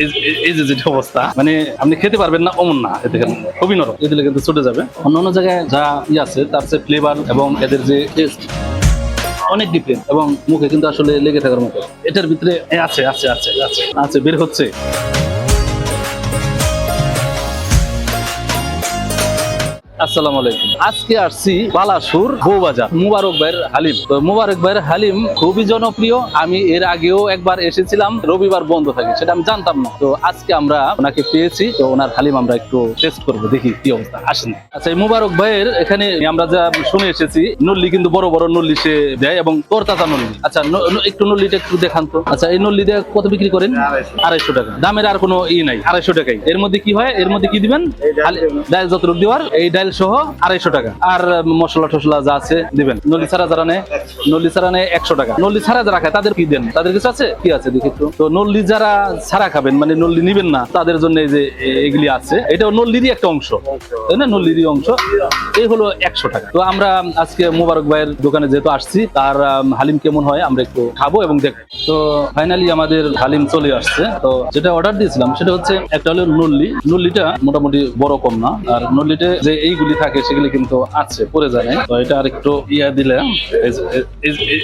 এই- যে যেটা অবস্থা মানে আপনি খেতে পারবেন না, অমন না। এতে খুবই নরম। এদিকে কিন্তু ছুটে যাবে। অন্য অন্য জায়গায় যা ই আছে, তার যে ফ্লেভার এবং এদের যে টেস্ট অনেক ডিফারেন্ট এবং মুখে কিন্তু আসলে লেগে থাকার মতো। এটার ভিতরে আছে আছে আছে আছে আছে, বের হচ্ছে। আসসালামু আলাইকুম। আজকে আসছি বালাসুর বউবাজার। মুবারক ভাইয়ের হালিম। তো মুবারক ভাইয়ের হালিম খুবই জনপ্রিয়। আমি এর আগেও একবার এসেছিলাম রবিবার বন্ধ থাকে সেটা আমি জানতাম না। তো আজকে আমরা ওনাকে পেয়েছি তো ওনার হালিম আমরা একটু টেস্ট করব দেখি কি অবস্থা আসেন। আচ্ছা এই মুবারক ভাইয়ের এখানে আমরা যা শুনে এসেছি নল্লি কিন্তু বড় বড় নল্লি সে দেয় এবং তরতাজা নল্লি। আচ্ছা একটু নল্লিটা একটু দেখান তো। আচ্ছা এই নল্লি দিয়ে কত বিক্রি করেন? আড়াইশো টাকা। দামের আর কোনো ই নাই আড়াইশো টাকাই। এর মধ্যে কি হয়? এর মধ্যে কি দিবেন? ডাল যতটুক দেওয়ার এই ডাল সহ আড়াইশো টাকা। আর মশলা টসলা যা আছে দিবেন। নলি ছাড়া যারা নেয়, নলি ছাড়া নেয় একশো টাকা। নলি ছাড়া যারা খায়, তাদের কি দেন? তাদের কিছু আছে? কি আছে দেখি একটু। তো নল্লি যারা ছাড়া খাবেন মানে নল্লি নিবেন না, তাদের জন্য এই যে এগুলি আছে। এটাও নল্লিরই একটা অংশ। তাই না? নল্লিরই অংশ। এই হলো একশো টাকা। তো আমরা আজকে মুবারক ভাইয়ের দোকানে যেহেতু আসছি, তার হালিম কেমন হয়, আমরা একটু খাব এবং দেখব তো ফাইনালি আমাদের হালিম চলে আসছে। তো যেটা অর্ডার দিয়েছিলাম, সেটা হচ্ছে একটা হলো নল্লি নল্লিটা মোটামুটি বড় কম না। আর নল্লিতে যে এইগুলি থাকে সেগুলি কিন্তু আছে পরে নাই। তো এটা আর একটু ইয়া দিলে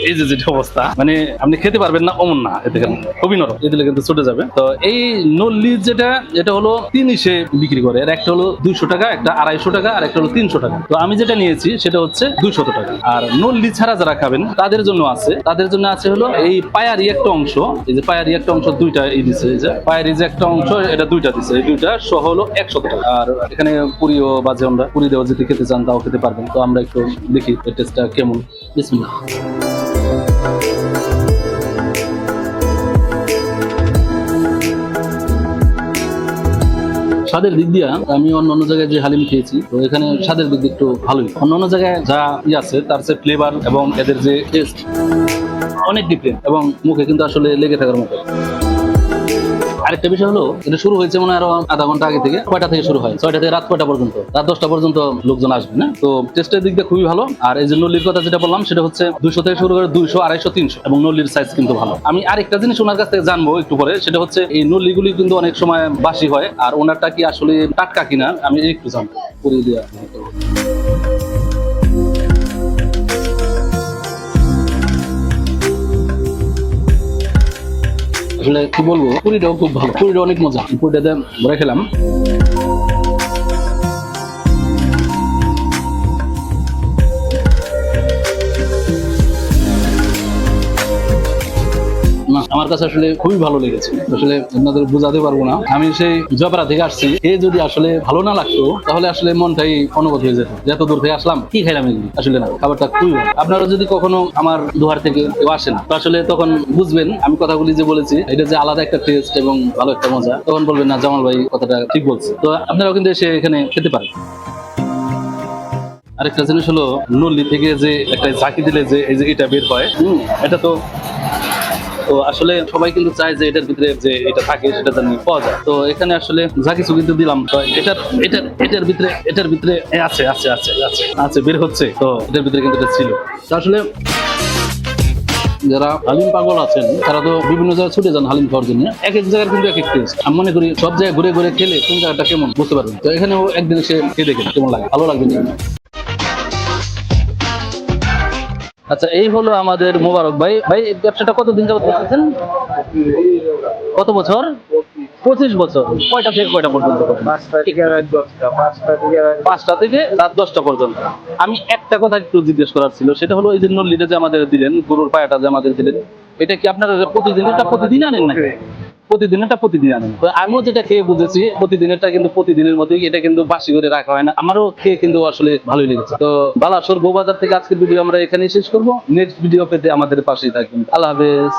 এই যে- যেটা অবস্থা মানে আপনি খেতে পারবেন না অমন না এতে খুবই নরম এ দিলে কিন্তু ছুটে যাবে। তো এই নল্লি যেটা এটা হলো তিন হিসে বিক্রি করে। এর একটা হলো দুইশো টাকা একটা আড়াইশো টাকা আর একটা হলো তিনশো টাকা। তো আমি যেটা নিয়েছি সেটা হচ্ছে দুইশত টাকা। আর নল্লি ছাড়া যারা খাবেন তাদের জন্য আছে। তাদের জন্য আছে হলো এই পায়ারি একটা অংশ। এই যে পায়ারি একটা অংশ দুইটা এই দিছে এই যে পায়ারি যে একটা অংশ এটা দুইটা দিছে। এই দুইটা সহ হলো একশো টাকা। আর এখানে পুরিও বাজে আমরা পুরি দেওয়া যদি খেতে চান, তাও খেতে পারবেন। তো আমরা একটু দেখি টেস্টটা কেমন। বিসমিল্লাহ। স্বাদের দিক দিয়ে আমি অন্য অন্য জায়গায় যে হালিম খেয়েছি, তো এখানে স্বাদের দিক দিয়ে একটু ভালোই। অন্য অন্য জায়গায় যা ই আছে, তার যে ফ্লেভার এবং এদের যে টেস্ট অনেক ডিফারেন্ট এবং মুখে কিন্তু আসলে লেগে থাকার মতো। আরেকটা বিষয় হলো, এটা শুরু হয়েছে মনে আরও আধা ঘণ্টা আগে থেকে কয়টা থেকে শুরু হয়, ছয়টা থেকে রাত কয়টা পর্যন্ত, রাত দশটা পর্যন্ত লোকজন আসবে, না? তো টেস্টের দিয়ে খুবই ভালো, আর এই যে নল্লির কথা যেটা বললাম, সেটা হচ্ছে দুশো থেকে শুরু করে দুইশো, আড়াইশো, তিনশো, এবং নলির সাইজ কিন্তু ভালো। আমি আরেকটা জিনিস ওনার কাছ থেকে জানব একটু পরে, সেটা হচ্ছে এই নল্লিগুলি কিন্তু অনেক সময় বাসি হয়, আর ওনারটা কি আসলে টাটকা কিনা, আমি একটু জানব পুরি দিয়ে আসলে কি বলব? পুরিটাও খুব ভালো। পুরিটা অনেক মজা। পুরিটাতে ভরে খেলাম। আমার কাছে আসলে খুবই ভালো লেগেছে। আসলে আপনাদের বোঝাতে পারব না। আমি সেই জবরা থেকে আসছি। এ যদি আসলে ভালো না লাগতো, তাহলে আসলে মনটাই অনুভূত হয়ে যেত। যে এত দূর থেকে আসলাম, কি খাইলাম আসলে না, খাবারটা খুবই ভালো। আপনারা যদি কখনো আমার দুহার থেকে কেউ আসেন আসলে তখন বুঝবেন, আমি কথাগুলি যে বলেছি, এটা যে আলাদা একটা টেস্ট এবং ভালো একটা মজা, তখন বলবেন, না, জামাল ভাই, কথাটা ঠিক বলছে। তো আপনারাও কিন্তু এসে এখানে খেতে পারেন। আরেকটা জিনিস হলো নল্লি থেকে যে একটা ঝাঁকি দিলে যে এই যে এটা বের হয় এটা তো তো আসলে সবাই কিন্তু চায় যে এটার ভিতরে যে এটা থাকে, সেটা যেন পাওয়া যায়। তো এখানে আসলে যা কিছু কিন্তু দিলাম, তো এটার এটার এটার ভিতরে এটার ভিতরে আছে আছে আছে আছে আছে, বের হচ্ছে, তো এটার ভিতরে কিন্তু এটা ছিল। তো আসলে যারা হালিম পাগল আছেন, তারা তো বিভিন্ন জায়গায় ছুটে যান হালিম খাওয়ার জন্য। এক এক জায়গার কিন্তু এক এক টেস্ট আমি মনে করি সব জায়গায় ঘুরে ঘুরে খেলে কোন জায়গাটা কেমন, বুঝতে পারবেন। তো এখানেও একদিন সে খেয়ে দেখেন কেমন লাগে। ভালো লাগবে না আচ্ছা এই হলো আমাদের মোবারক ভাই। ভাই ব্যবসাটা কতদিন যাবত করতেছেন? কত বছর? পঁচিশ বছর। কয়টা থেকে কয়টা পর্যন্ত? পাঁচটা থেকে রাত দশটা পর্যন্ত। আমি একটা কথা একটু জিজ্ঞেস করার ছিল সেটা হলো এই যে নল্লিটা যে আমাদের দিলেন গরুর পায়াটা যে আমাদের দিলেন এটা কি আপনারা প্রতিদিন এটা প্রতিদিন আনেন নাকি? প্রতিদিনেরটা প্রতিদিন আনেন আমিও যেটা খেয়ে বুঝেছি, প্রতিদিনেরটা কিন্তু প্রতিদিনের মতোই, এটা কিন্তু বাসি করে রাখা হয় না। আমারও খেয়ে কিন্তু আসলে ভালোই লেগেছে। তো বালাসোর বৌবাজার থেকে আজকের ভিডিও আমরা এখানেই শেষ করব। নেক্সট ভিডিও পেতে আমাদের পাশেই থাকবেন। আল্লাহ হাফেজ।